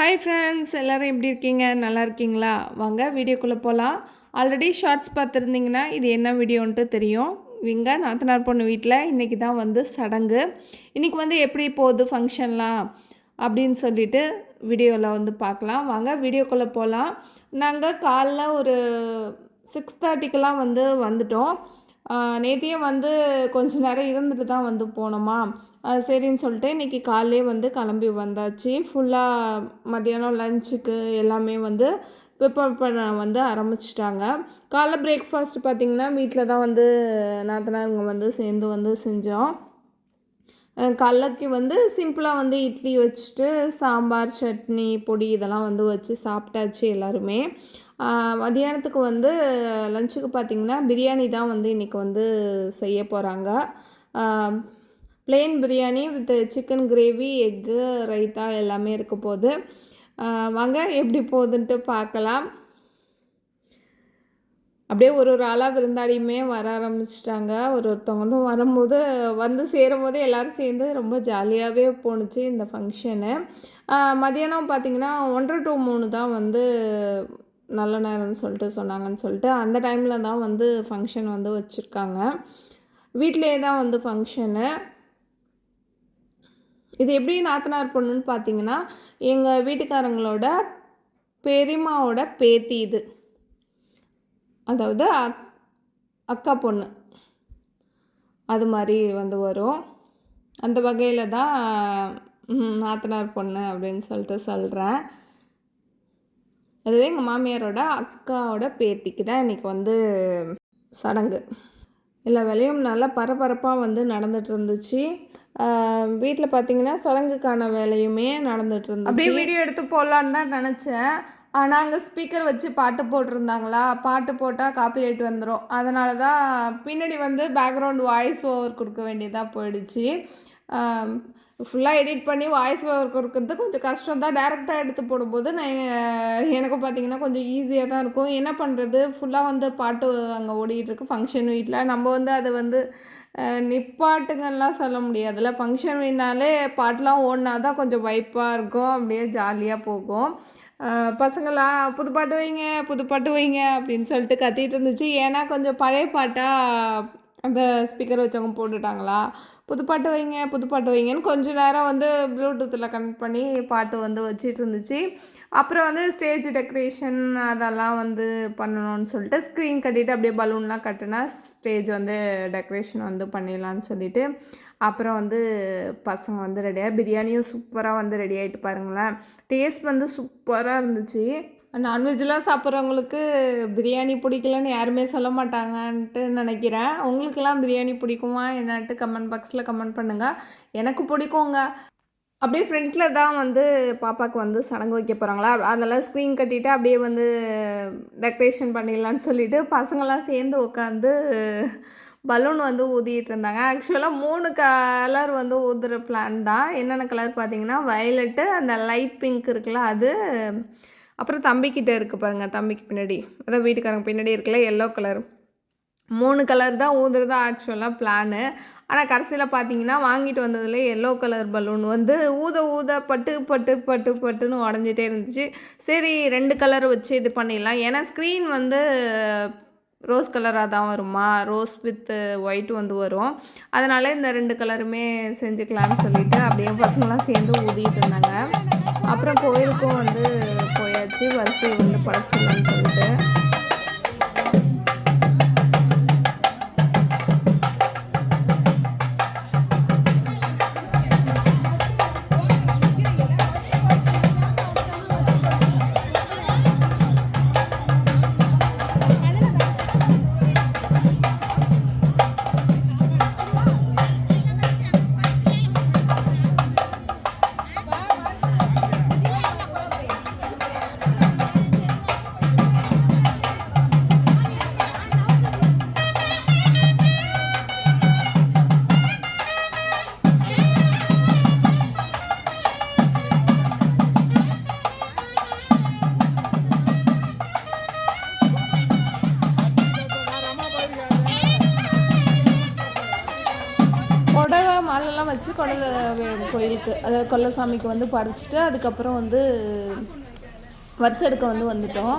Hi friends எல்லோரும் எப்படி இருக்கீங்க? நல்லா இருக்கீங்களா? வாங்க வீடியோக்குள்ளே போகலாம் ஆல்ரெடி ஷார்ட்ஸ் பார்த்துருந்தீங்கன்னா இது என்ன வீடியோன்ட்டு தெரியும். இங்கே நாத்தனார் பொண்ணு வீட்டில் இன்றைக்கி தான் வந்து சடங்கு. இன்றைக்கி வந்து எப்படி போகுது ஃபங்க்ஷன்லாம் அப்படின்னு சொல்லிட்டு வீடியோவில் வந்து பார்க்கலாம். வாங்க வீடியோக்குள்ளே போகலாம் நாங்கள் காலைல ஒரு சிக்ஸ் தேர்ட்டிக்கெலாம் வந்து வந்துட்டோம். நேற்றையே வந்து கொஞ்ச நேரம் இருந்துட்டு தான் வந்து போனோமா. சரின்னு சொல்லிட்டு இன்றைக்கி காலையிலே வந்து கிளம்பி வந்தாச்சு. ஃபுல்லாக மத்தியானம் லஞ்சுக்கு எல்லாமே வந்து ப்ரிப்பேர் பண்ண வந்து ஆரம்பிச்சிட்டாங்க. காலைல பிரேக்ஃபாஸ்ட் பார்த்திங்கன்னா வீட்டில் தான் வந்து நாத்தனாருங்க வந்து சேர்ந்து வந்து செஞ்சோம். காலைலக்கு வந்து சிம்பிளாக வந்து இட்லி வச்சுட்டு சாம்பார் சட்னி பொடி இதெல்லாம் வந்து வச்சு சாப்பிட்டாச்சு எல்லாருமே. மதியானத்துக்கு வந்து லஞ்சுக்கு பார்த்திங்கன்னா பிரியாணி தான் வந்து இன்றைக்கி வந்து செய்ய போகிறாங்க plain biryani with chicken gravy egg raita எல்லாமே இருக்க போகுது. வாங்க எப்படி போகுதுன்ட்டு பார்க்கலாம் அப்படியே ஒரு ஒரு ஆளாக விருந்தாடியுமே வர ஆரம்பிச்சிட்டாங்க. ஒரு ஒருத்தவங்களும் வரும்போது வந்து சேரும்போது எல்லோரும் சேர்ந்து ரொம்ப ஜாலியாகவே போணுச்சு இந்த ஃபங்க்ஷனு மதியானம் பார்த்திங்கன்னா ஒன்றரை டு மூணு தான் வந்து நல்ல நேரம்னு சொல்லிட்டு சொன்னாங்கன்னு சொல்லிட்டு அந்த டைமில் தான் வந்து ஃபங்க்ஷன் வந்து வச்சுருக்காங்க. வீட்டிலே தான் வந்து ஃபங்க்ஷனு இது எப்படி நாத்தனார் பொண்ணுன்னு பார்த்தீங்கன்னா எங்கள் வீட்டுக்காரங்களோட பெரியமாவோட பேத்தி இது. அதாவது அக் அக்கா பொண்ணு. அது மாதிரி வந்து வரும். அந்த வகையில் தான் நாத்தனார் பொண்ணு அப்படின்னு சொல்லிட்டு சொல்கிறேன் அதுவே எங்கள் மாமியாரோட அக்காவோட பேத்திக்கு தான் இன்றைக்கி வந்து சடங்கு. எல்லா வேலையும் நல்லா பரபரப்பாக வந்து நடந்துட்டு இருந்துச்சு. வீட்டில் பார்த்தீங்கன்னா சடங்குக்கான வேலையுமே நடந்துட்டு இருந்துச்சு. அப்படியே வீடியோ எடுத்து போடலான்னு தான் நினச்சேன். ஆனால் அங்கே ஸ்பீக்கர் வச்சு பாட்டு போட்டிருந்தாங்களா? பாட்டு போட்டால் காப்பிரைட் வந்துடும் அதனால தான் பின்னாடி வந்து பேக்ரவுண்ட் வாய்ஸ் ஓவர் கொடுக்க வேண்டியதாக போயிடுச்சு. ஃபுல்லாக எடிட் பண்ணி வாய்ஸ் ஓவர் கொடுக்கறது கொஞ்சம் கஷ்டம் தான். டேரெக்டாக எடுத்து போடும்போது நான் எனக்கு பார்த்தீங்கன்னா கொஞ்சம் ஈஸியாக தான் இருக்கும். என்ன பண்ணுறது ஃபுல்லாக வந்து பாட்டு அங்கே ஓடிட்டு ஃபங்க்ஷன் வீட்டில் நம்ம வந்து அதை வந்து நிப்பாட்டுங்கள்லாம் நிப்பாட்டுங்கலாம் சொல்ல முடியாதுல்ல. ஃபங்க்ஷன் வீட்னாலே பாட்டெலாம் ஓடினா தான் கொஞ்சம் வைப்பாக இருக்கும். அப்படியே ஜாலியாக போகும். பசங்களாம் புது பாட்டு வைங்க புது பாட்டு வைங்க அப்படின்னு சொல்லிட்டு கத்திட்டு இருந்துச்சு. ஏன்னா கொஞ்சம் பழைய பாட்டாக அந்த ஸ்பீக்கர் வச்சவங்க போட்டுட்டாங்களா? புது பாட்டு வைங்க புது பாட்டு வைங்கன்னு கொஞ்சம் நேரம் வந்து ப்ளூடூத்தில் கனெக்ட் பண்ணி பாட்டு வந்து வச்சிட்டு இருந்துச்சு. அப்புறம் வந்து ஸ்டேஜ் டெக்கரேஷன் அதெல்லாம் வந்து பண்ணணும்னு சொல்லிட்டு ஸ்க்ரீன் கட்டிட்டு அப்படியே பலூன்லாம் கட்டினா ஸ்டேஜ் வந்து டெக்கரேஷன் வந்து பண்ணிடலான்னு சொல்லிட்டு. அப்புறம் வந்து பசங்க வந்து ரெடியாக பிரியாணியும் சூப்பராக வந்து ரெடி ஆகிட்டு பாருங்களேன். டேஸ்ட் வந்து சூப்பராக இருந்துச்சு. நான்வெஜ்லாம் சாப்பிட்றவங்களுக்கு பிரியாணி பிடிக்கலன்னு யாருமே சொல்ல மாட்டாங்கன்ட்டு நினைக்கிறேன். உங்களுக்கெல்லாம் பிரியாணி பிடிக்குமா என்னன்ட்டு கமெண்ட் பாக்ஸில் கமெண்ட் பண்ணுங்கள் எனக்கு பிடிக்குங்க. அப்படியே ஃப்ரண்ட்டில் தான் வந்து பாப்பாவுக்கு வந்து சடங்கு வைக்க போகிறாங்களா அதெல்லாம் ஸ்க்ரீன் கட்டிட்டு அப்படியே வந்து டெக்கரேஷன் பண்ணிடலான்னு சொல்லிட்டு பசங்களாம் சேர்ந்து உட்காந்து பலூன் வந்து ஊதிட்டு இருந்தாங்க. ஆக்சுவலாக மூணு கலர் வந்து ஊதுற பிளான் தான். என்னென்ன கலர் பார்த்தீங்கன்னா வயலட்டு அந்த லைட் பிங்க் இருக்குல்ல அது அப்புறம் தம்பிக்கிட்ட இருக்குது பாருங்கள் தம்பிக்கு பின்னாடி. அதான் வீட்டுக்காரங்க பின்னாடி இருக்குல்ல எல்லோ கலர் மூணு கலர் தான் ஊதுறது ஆக்சுவலாக பிளானு ஆனால் கடைசியில் பார்த்தீங்கன்னா வாங்கிட்டு வந்ததில் எல்லோ கலர் பலூன் வந்து ஊத ஊத பட்டு பட்டு பட்டு பட்டுன்னு உடஞ்சிட்டே இருந்துச்சு. சரி ரெண்டு கலர் வச்சு இது பண்ணிடலாம். ஏன்னா ஸ்க்ரீன் வந்து ரோஸ் கலராக தான் வருமா? ரோஸ் வித் ஒயிட் வந்து வரும். அதனால் இந்த ரெண்டு கலருமே செஞ்சுக்கலான்னு சொல்லிட்டு அப்படியே பசங்களாம் சேர்ந்து ஊதிட்டு இருந்தாங்க. அப்புறம் கோயிலுக்கும் வந்து போயாச்சு. வரிசை வந்து படைச்சிடலான்னு சொல்லிட்டு. பூவெல்லாம் வச்சு குழந்தை கோயிலுக்கு அதாவது கொல்லசாமிக்கு வந்து படைச்சிட்டு அதுக்கப்புறம் வந்து வருஷம் எடுக்க வந்து வந்துட்டோம்.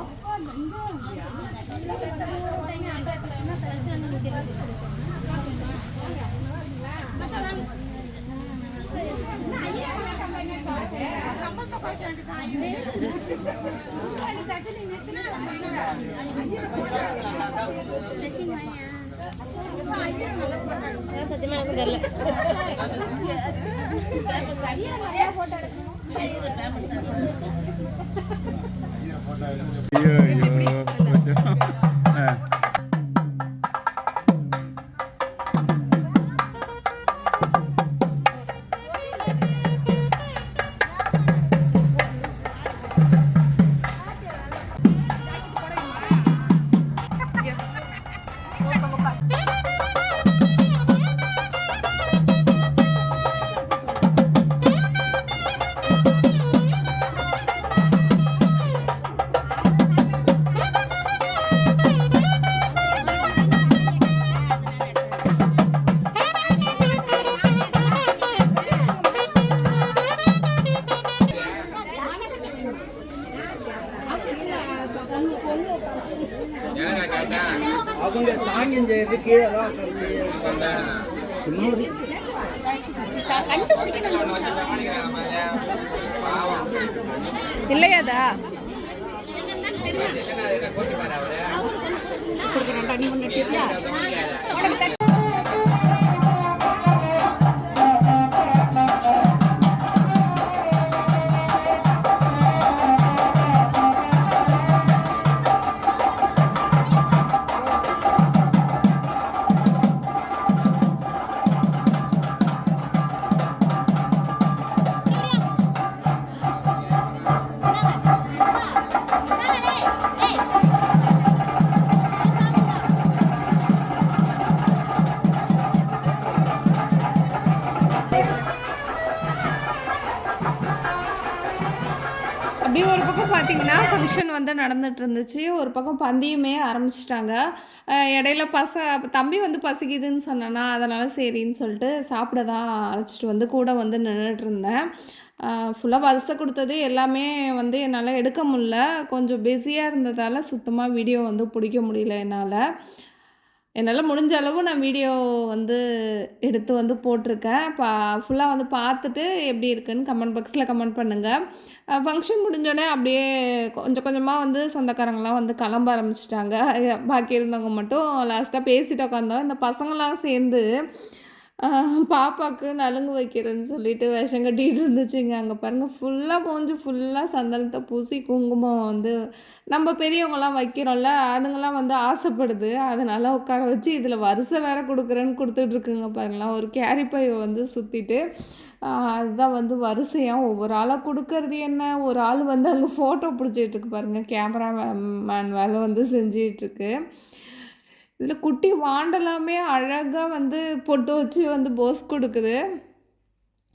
சத்தியமா எனக்கு தெரியல ஐயோ கீழே தான் சும்மா ஒரு- இல்லையாதா பார்த்தீங்கன்னா ஃபங்க்ஷன் வந்து நடந்துட்டு இருந்துச்சு ஒரு பக்கம் பந்தியுமே ஆரம்பிச்சிட்டாங்க. இடையில பச தம்பி வந்து பசிக்குதுன்னு சொன்னேன்னா அதனால் சரின்னு சொல்லிட்டு சாப்பிட தான் அழைச்சிட்டு வந்து கூட வந்து நின்றுட்டு இருந்தேன் ஃபுல்லாக வரிசை கொடுத்தது எல்லாமே வந்து என்னால் எடுக்க முடில கொஞ்சம் பிஸியாக இருந்ததால் சுத்தமாக வீடியோ வந்து பிடிக்க முடியல என்னால். என்னால் முடிஞ்ச அளவு நான் வீடியோ வந்து எடுத்து வந்து போட்டிருக்கேன். பா ஃபுல்லாக வந்து பார்த்துட்டு எப்படி இருக்குன்னு கமெண்ட் பாக்ஸில் கமெண்ட் பண்ணுங்கள் ஃபங்க்ஷன் முடிஞ்சோடனே அப்படியே கொஞ்சம் கொஞ்சமாக வந்து சொந்தக்காரங்களாம் வந்து கிளம்ப ஆரம்பிச்சிட்டாங்க. பாக்கி இருந்தவங்க மட்டும் லாஸ்ட்டாக பேசிட்டு உட்காந்தோம் இந்த பசங்களாம் சேர்ந்து பாப்பாவுக்கு நலுங்கு வைக்கிறேன்னு சொல்லிட்டு விஷம் கட்டிகிட்டு இருந்துச்சுங்க. அங்கே பாருங்கள் ஃபுல்லாக போஞ்சு ஃபுல்லாக சந்தனத்தை பூசி குங்குமம் வந்து நம்ம பெரியவங்களாம் வைக்கிறோம்ல அதுங்கெல்லாம் வந்து ஆசைப்படுது. அதனால் உட்கார வச்சு இதில் வரிசை வேற கொடுக்குறேன்னு கொடுத்துட்ருக்குங்க பாருங்களேன். ஒரு கேரி பையை வந்து சுற்றிட்டு அதுதான் வந்து வரிசையாக ஒவ்வொரு ஆளாக கொடுக்கறது என்ன? ஒரு ஆள் வந்து அங்கே ஃபோட்டோ பிடிச்சிட்ருக்கு பாருங்கள் கேமரா மேன் வேலை வந்து செஞ்சிகிட்ருக்கு இதில் குட்டி வாண்டெல்லாமே அழகாக வந்து பொட்டு வச்சு வந்து போஸ் கொடுக்குது.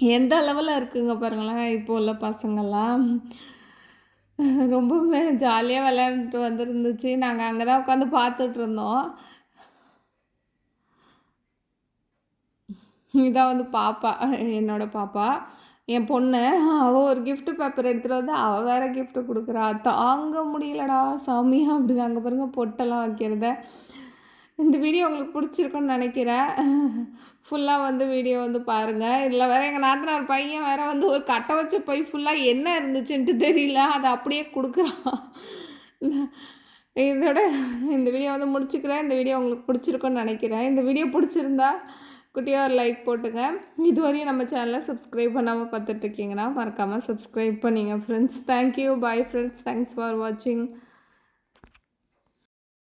எந்த அளவில் இருக்குங்க பாருங்களேன் இப்போ உள்ள பசங்கள்லாம். ரொம்பவுமே ஜாலியாக விளையாண்டுட்டு வந்துருந்துச்சு. நாங்கள் அங்கே தான் உட்காந்து பார்த்துட்டு இருந்தோம். இதான் வந்து பாப்பா என்னோட பாப்பா. என் பொண்ணு அவள் ஒரு கிஃப்ட் பேப்பர் எடுத்துகிட்டு வந்து அவள் வேறு கிஃப்ட்டு கொடுக்குறா. தாங்க முடியலடா சாமி. அப்படிதான் அங்கே பாருங்கள் பொட்டெல்லாம் வைக்கிறத. இந்த வீடியோ உங்களுக்கு பிடிச்சிருக்குன்னு நினைக்கிறேன். ஃபுல்லாக வந்து வீடியோ வந்து பாருங்கள் இதில் வேறு எங்கள் நாத்தனார் பையன் வேறு வந்து ஒரு கட்டை வச்ச பை ஃபுல்லாக என்ன இருந்துச்சுன்ட்டு தெரியல. அதை அப்படியே கொடுக்குறான். இதோட இந்த வீடியோ வந்து முடிச்சுக்கிறேன். இந்த வீடியோ உங்களுக்கு பிடிச்சிருக்குன்னு நினைக்கிறேன். இந்த வீடியோ பிடிச்சிருந்தா குட்டியாக ஒரு லைக் போட்டுங்க. இதுவரையும் நம்ம சேனலை சப்ஸ்கிரைப் பண்ணாமல் பார்த்துட்ருக்கீங்கன்னா மறக்காமல் சப்ஸ்கிரைப் பண்ணிங்க friends thank you bye friends thanks for வாட்சிங்